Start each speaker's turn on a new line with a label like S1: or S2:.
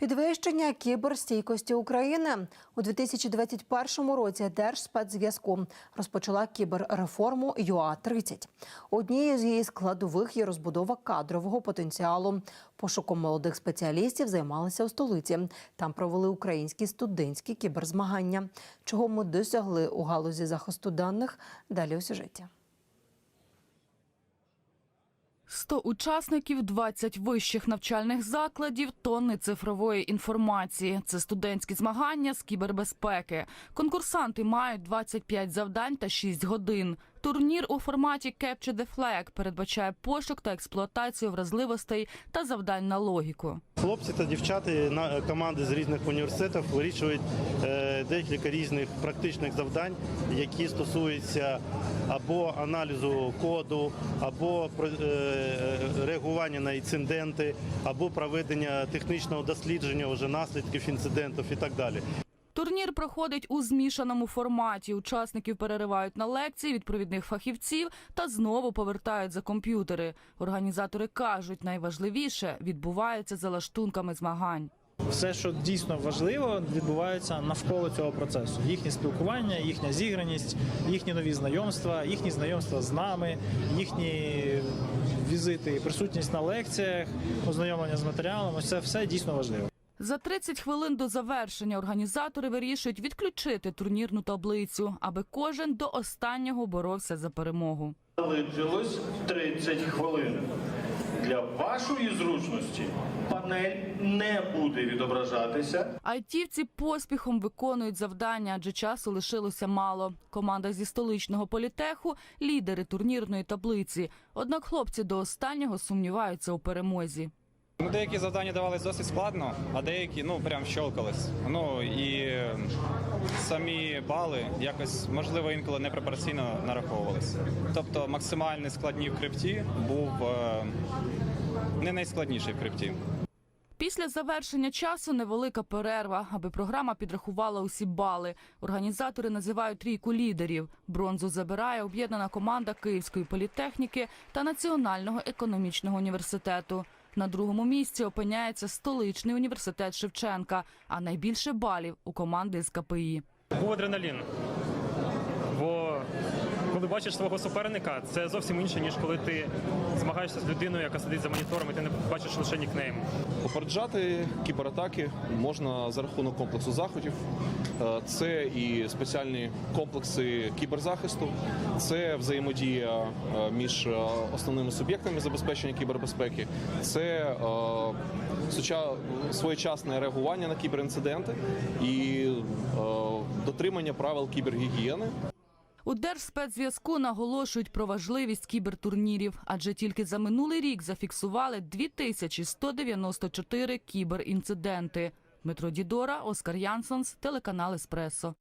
S1: Підвищення кіберстійкості України у 2021 році Держспецзв'язку розпочала кіберреформу ЮА 30 Однією з її складових є розбудова кадрового потенціалу. Пошуком молодих спеціалістів займалися у столиці. Там провели українські студентські кіберзмагання. Чого ми досягли у галузі захисту даних? Далі у сюжеті.
S2: 100 учасників, 20 вищих навчальних закладів, тонни цифрової інформації. Це студентські змагання з кібербезпеки. Конкурсанти мають 25 завдань та 6 годин. Турнір у форматі Capture the Flag передбачає пошук та експлуатацію вразливостей та завдань на логіку.
S3: Хлопці та дівчата на команди з різних університетів вирішують е, декілька різних практичних завдань, які стосуються або аналізу коду, або е, реагування на інциденти, або проведення технічного дослідження вже наслідків інцидентів і так далі.
S2: Турнір проходить у змішаному форматі. Учасників переривають на лекції від провідних фахівців та знову повертають за комп'ютери. Організатори кажуть, найважливіше відбувається за лаштунками змагань.
S4: Все, що дійсно важливо, відбувається навколо цього процесу. Їхнє спілкування, їхня зіграність, їхні нові знайомства, їхні знайомства з нами, їхні візити, присутність на лекціях, ознайомлення з матеріалом. Це все дійсно важливо.
S2: За 30 хвилин до завершення організатори вирішують відключити турнірну таблицю, аби кожен до останнього боровся за перемогу.
S5: Залишилось 30 хвилин. Для вашої зручності панель не буде відображатися.
S2: Айтівці поспіхом виконують завдання, адже часу лишилося мало. Команда зі столичного політеху лідери турнірної таблиці. Однак хлопці до останнього сумніваються у перемозі.
S6: Ну, деякі завдання давались досить складно, а деякі ну прям щолкались. Ну і е, самі бали якось можливо інколи непропорційно нараховувалися. Тобто максимально складні в крипті був е, не найскладніший в крипті.
S2: Після завершення часу невелика перерва, аби програма підрахувала усі бали. Організатори називають трійку лідерів. Бронзу забирає об'єднана команда Київської політехніки та Національного економічного університету. На другому місці опиняється столичний університет Шевченка, а найбільше балів у команди з КПІ.
S7: був адреналін. Бачиш свого суперника, це зовсім інше, ніж коли ти змагаєшся з людиною, яка сидить за монітором, і ти не бачиш лише нікнейм.
S8: Попереджати кібератаки можна за рахунок комплексу заходів. Е, Це і спеціальні комплекси кіберзахисту, це взаємодія е, між е, основними суб'єктами забезпечення кібербезпеки, це своєчасне реагування на кіберінциденти і дотримання правил кібергігієни.
S2: У Держспецзв'язку наголошують про важливість кібертурнірів, адже тільки за минулий рік зафіксували 2194 кіберінциденти. Дмитро Дідора, Оскар Янсонс, телеканал Еспресо.